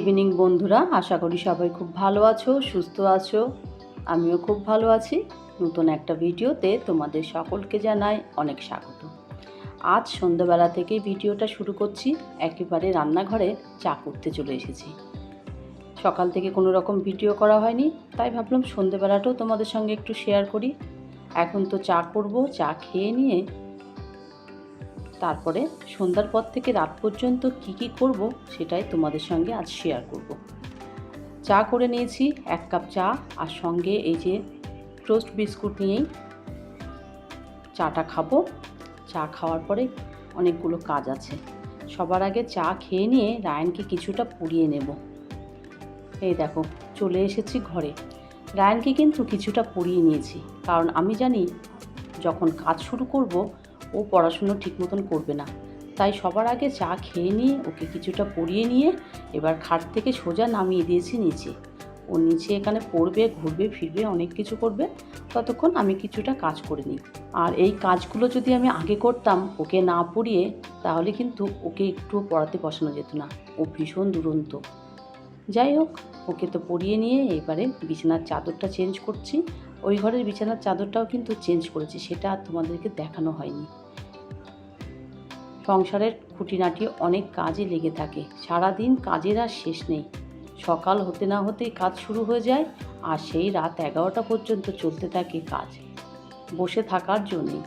বন্ধুরা। আশা করি সবাই খুব ভালো আছো, সুস্থ আছো। আমিও খুব ভালো আছি। নতুন একটা ভিডিওতে তোমাদের সকলকে জানাই অনেক স্বাগত। আজ সন্ধ্যাবেলা থেকে ভিডিওটা শুরু করছি। একেবারে রান্নাঘরে চা করতে চলে এসেছি। সকাল থেকে কোনো রকম ভিডিও করা হয়নি, তাই ভাবলাম সন্ধ্যেবেলাটাও তোমাদের সঙ্গে একটু শেয়ার করি। এখন তো চা করব, চা খেয়ে নিয়ে তারপরে সন্ধ্যার পর থেকে রাত পর্যন্ত কি কি করব সেটাই তোমাদের সঙ্গে আজ শেয়ার করব। চা করে নিয়েছি, এক কাপ চা আর সঙ্গে এই যে টোস্ট বিস্কুট নিয়েই চাটা খাব। চা খাওয়ার পরে অনেকগুলো কাজ আছে। সবার আগে চা খেয়ে নিয়ে রায়নকে কিছুটা পুড়িয়ে নেব। এই দেখো, চলে এসেছি ঘরে। রায়নকে কিন্তু কিছুটা পুড়িয়ে নিয়েছি। কারণ আমি জানি যখন কাজ শুরু করব ও পড়াশুনো ঠিক মতন করবে না। তাই সবার আগে চা খেয়ে নিয়ে, ওকে কিছুটা পড়িয়ে নিয়ে এবার খাট থেকে সোজা নামিয়ে দিয়েছি নিচে। ও নিচে এখানে পড়বে, ঘুরবে, ফিরবে, অনেক কিছু করবে। ততক্ষণ আমি কিছুটা কাজ করে নিই। আর এই কাজগুলো যদি আমি আগে করতাম, ওকে না পড়িয়ে, তাহলে কিন্তু ওকে একটুও পড়াতে বসানো যেত না। ও ভীষণ দুরন্ত। যাই হোক, ওকে তো পরিয়ে নিয়ে এবারে বিছানার চাদরটা চেঞ্জ করছি। ওই ঘরের বিছানার চাদরটাও কিন্তু চেঞ্জ করেছি, সেটা আর তোমাদেরকে দেখানো হয়নি। সংসারের খুঁটিনাটি অনেক কাজে লেগে থাকে। সারাদিন কাজের আর শেষ নেই। সকাল হতে না হতেই কাজ শুরু হয়ে যায় আর সেই রাত এগারোটা পর্যন্ত চলতে থাকে কাজ। বসে থাকার জন্যে।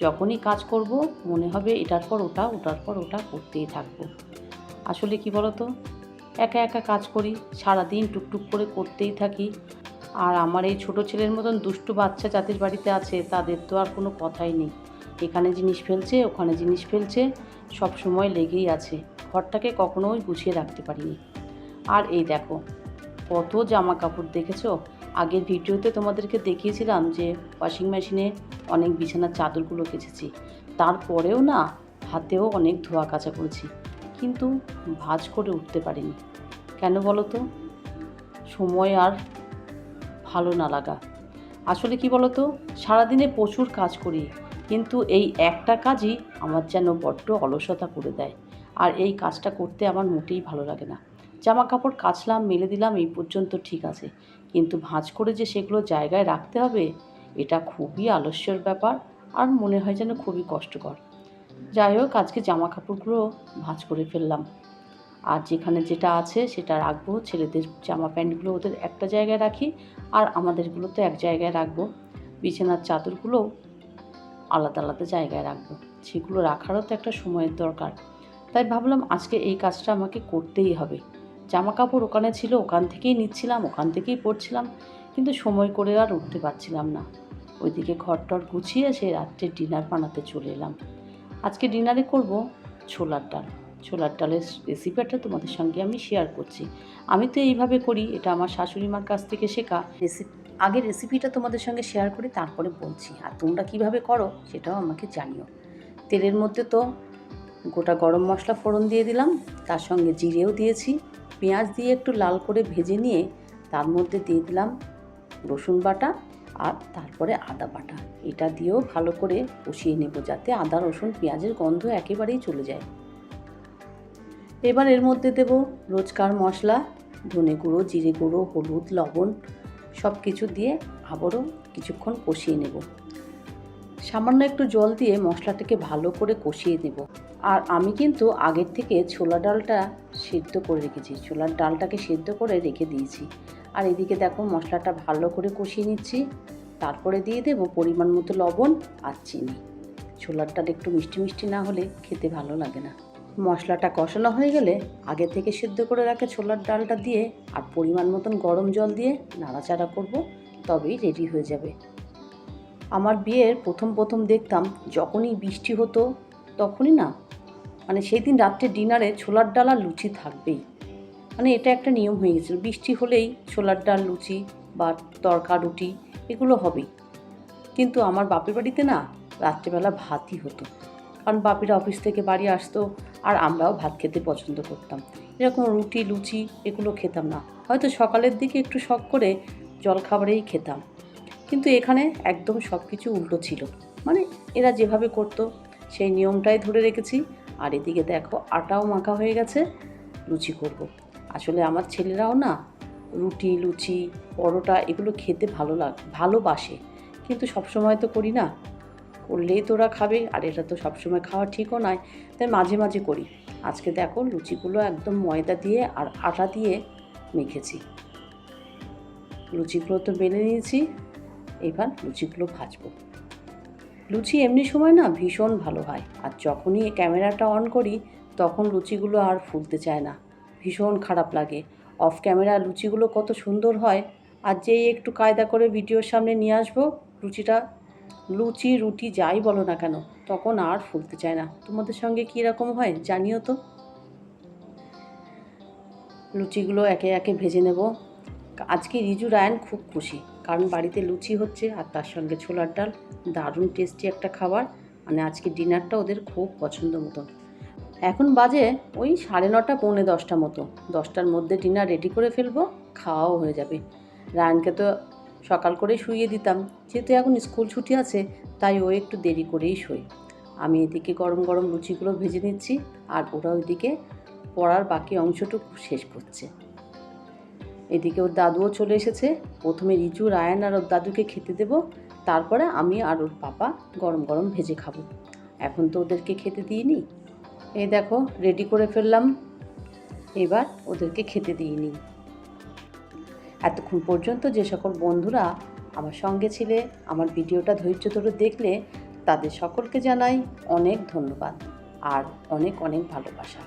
যখনই কাজ করব, মনে হবে এটার পর ওটা, ওটার পর ওটা করতেই থাকব। আসলে কি বলতো? একা একা কাজ করি, সারাদিন টুকটুক করে করতেই থাকি। আর আমার এই ছোট ছেলের মতন দুষ্টু বাচ্চা জাতির বাড়িতে আছে, তাদের তো আর কোনো কথাই নেই। এখানে জিনিস ফেলছে, ওখানে জিনিস ফেলছে, সব সময় লেগেই আছে। ঘরটাকে কখনোই গুছিয়ে রাখতে পারিনি। আর এই দেখো, কত জামা কাপড় দেখেছ? আগের ভিডিওতে তোমাদেরকে দেখিয়েছিলাম যে ওয়াশিং মেশিনে অনেক বিছানার চাদরগুলো কেচেছি। তারপরেও না, হাতেও অনেক ধোয়া কাচা করেছি। কিন্তু ভাজ করে উঠতে পারিনি। কেন বলো তো? সময় আর ভালো না লাগা। আসলে কি বলো তো? সারাদিনে প্রচুর কাজ করি। কিন্তু এই একটা কাজই আমার যেন বড্ড অলসতা করে দেয়। আর এই কাজটা করতে আমার মোটেই ভালো লাগে না। জামা কাপড় কাচলাম, মেলে দিলাম, এই পর্যন্ত ঠিক আছে। কিন্তু ভাঁজ করে যে সেগুলো জায়গায় রাখতে হবে, এটা খুবই আলস্যর ব্যাপার আর মনে হয় যেন খুবই কষ্টকর। যাই হোক, আজকে জামা কাপড়গুলো ভাঁজ করে ফেললাম। আর যেখানে যেটা আছে সেটা রাখব, ছেলেদের জামা প্যান্টগুলো ওদের একটা জায়গায় রাখি আর আমাদেরগুলো তো এক জায়গায় রাখব। বিছানার চাদরগুলো আলাদা আলাদা জায়গায় রাখব। সেগুলো রাখারও তো একটা সময়ের দরকার। তাই ভাবলাম আজকে এই কাজটা আমাকে করতেই হবে। জামা কাপড় ওখানে ছিল, ওখান থেকেই নিচ্ছিলাম, ওখান থেকেই পরছিলাম। কিন্তু সময় করে আর উঠতে পারছিলাম না। ওইদিকে ঘরটর গুছিয়ে সে রাত্রে ডিনার বানাতে চলে এলাম। আজকে ডিনারে করব ছোলার ডাল। ছোলার ডালের রেসিপিটা তোমাদের সঙ্গে আমি শেয়ার করছি। আমি তো এইভাবে করি, এটা আমার শাশুড়ি মার কাছ থেকে শেখা। রেসিপি আগে রেসিপিটা তোমাদের সঙ্গে শেয়ার করি, তারপরে বলছি। আর তোমরা কীভাবে করো, সেটাও আমাকে জানিও। তেলের মধ্যে তো গোটা গরম মশলা ফোড়ন দিয়ে দিলাম, তার সঙ্গে জিরেও দিয়েছি। পেঁয়াজ দিয়ে একটু লাল করে ভেজে নিয়ে তার মধ্যে দিয়ে দিলাম রসুন বাটা আর তারপরে আদা বাটা। এটা দিয়েও ভালো করে কষিয়ে নেব যাতে আদা, রসুন, পেঁয়াজের গন্ধ একেবারেই চলে যায়। এবার এর মধ্যে দেব রোজকার মশলা, ধনে গুঁড়ো, জিরে গুঁড়ো, হলুদ, লবণ সব কিছু দিয়ে আবারও কিছুক্ষণ কষিয়ে নেব। সামান্য একটু জল দিয়ে মশলাটাকে ভালো করে কষিয়ে নেব। আর আমি কিন্তু আগের থেকে ছোলা ডালটা সেদ্ধ করে রেখেছি। ছোলার ডালটাকে সেদ্ধ করে রেখে দিয়েছি। আর এদিকে দেখো মশলাটা ভালো করে কষিয়ে নিচ্ছি। তারপরে দিয়ে দেব পরিমাণ মতো লবণ আর চিনি। ছোলার ডাল একটু মিষ্টি মিষ্টি না হলে খেতে ভালো লাগে না। মশলাটা কষানো হয়ে গেলে আগে থেকে সেদ্ধ করে রাখা ছোলার ডালটা দিয়ে আর পরিমাণ মতন গরম জল দিয়ে নাড়াচাড়া করব, তবেই রেডি হয়ে যাবে। আমার বিয়ের প্রথম প্রথম দেখতাম যখনই বৃষ্টি হতো, তখনই না মানে সেই দিন রাত্রে ডিনারে ছোলার ডাল আর লুচি থাকবেই। মানে এটা একটা নিয়ম হয়ে গেছিল, বৃষ্টি হলেই ছোলার ডাল, লুচি বা তরকা, রুটি এগুলো হবেই। কিন্তু আমার বাপের বাড়িতে না রাত্রেবেলা ভাতই হতো। কারণ বাপিরা অফিস থেকে বাড়ি আসতো আর আমরাও ভাত খেতে পছন্দ করতাম। এরকম রুটি, লুচি এগুলো খেতাম না। হয়তো সকালের দিকে একটু শখ করে জলখাবারেই খেতাম। কিন্তু এখানে একদম সব কিছু উল্টো ছিল। মানে এরা যেভাবে করতো, সেই নিয়মটাই ধরে রেখেছি। আর এদিকে দেখো, আটাও মাখা হয়ে গেছে, লুচি করব। আসলে আমার ছেলেরাও না রুটি, লুচি, পরোটা এগুলো খেতে ভালো লাগ, ভালোবাসে। কিন্তু সবসময় তো করি না করলেই তোরা খাবে, আর এটা তো সবসময় খাওয়া ঠিকও নয়। তাই মাঝে মাঝে করি। আজকে দেখো, লুচিগুলো একদম ময়দা দিয়ে আর আটা দিয়ে মেখেছি। লুচিগুলো তো বেলে নিয়েছি, এবার লুচিগুলো ভাজবো। লুচি এমনি সময় না ভীষণ ভালো হয়, আর যখনই ক্যামেরাটা অন করি, তখন লুচিগুলো আর ফুলতে চায় না। ভীষণ খারাপ লাগে। অফ ক্যামেরা লুচিগুলো কত সুন্দর হয়। আর যেই একটু কায়দা করে ভিডিওর সামনে নিয়ে আসব, লুচিটা লুচি, রুটি যাই বলো না কেন, তখন আর ফুলতে চায় না। তোমাদের সঙ্গে কী রকম হয় জানিও তো? লুচিগুলো একে একে ভেজে নেব। আজকে রিজু রায়ন খুব খুশি, কারণ বাড়িতে লুচি হচ্ছে আর তার সঙ্গে ছোলার ডাল। দারুণ টেস্টি একটা খাবার মানে আজকে ডিনারটা ওদের খুব পছন্দ মতন। এখন বাজে ওই সাড়ে নটা, পৌনে দশটা মতো। দশটার মধ্যে ডিনার রেডি করে ফেলব, খাওয়াও হয়ে যাবে। রায়নকে তো সকাল করেই শুইয়ে দিতাম। যেহেতু এখন স্কুল ছুটি আছে, তাই ও একটু দেরি করেই শোয়। আমি এদিকে গরম গরম লুচিগুলো ভেজে নিচ্ছি, আর ওরা ওইদিকে পড়ার বাকি অংশটুকু শেষ করছে। এদিকে ওর দাদুও চলে এসেছে। প্রথমে রিচু রায়ান আর ওর দাদুকে খেতে দেব। তারপরে আমি আর ওর পাপা গরম গরম ভেজে খাব। এখন তো ওদেরকে খেতে দিইনি। এই দেখো, রেডি করে ফেললাম। এবার ওদেরকে খেতে দিইনি। এতক্ষণ পর্যন্ত যে সকল বন্ধুরা আমার সঙ্গে ছিলে, আমার ভিডিওটা ধৈর্য ধরে দেখলে তাদের সকলকে জানাই অনেক ধন্যবাদ আর অনেক অনেক ভালোবাসা।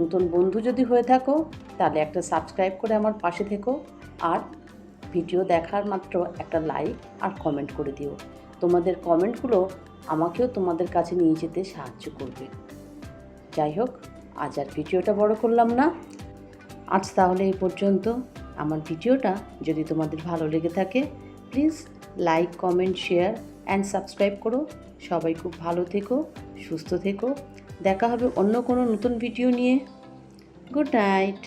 নতুন বন্ধু যদি হয়ে থাকো, তাহলে একটা সাবস্ক্রাইব করে আমার পাশে থেকো আর ভিডিও দেখার মাত্র একটা লাইক আর কমেন্ট করে দিও। তোমাদের কমেন্টগুলো আমাকেও তোমাদের কাছে নিয়ে যেতে সাহায্য করবে। যাই হোক, আজ আর ভিডিওটা বড় করলাম না। আজ তাহলে এই পর্যন্ত। আমার ভিডিওটা যদি তোমাদের ভালো লেগে থাকে please like comment share and subscribe করো। সবাই খুব ভালো থেকো, সুস্থ থেকো। দেখা হবে অন্য কোনো নতুন ভিডিও নিয়ে। Good night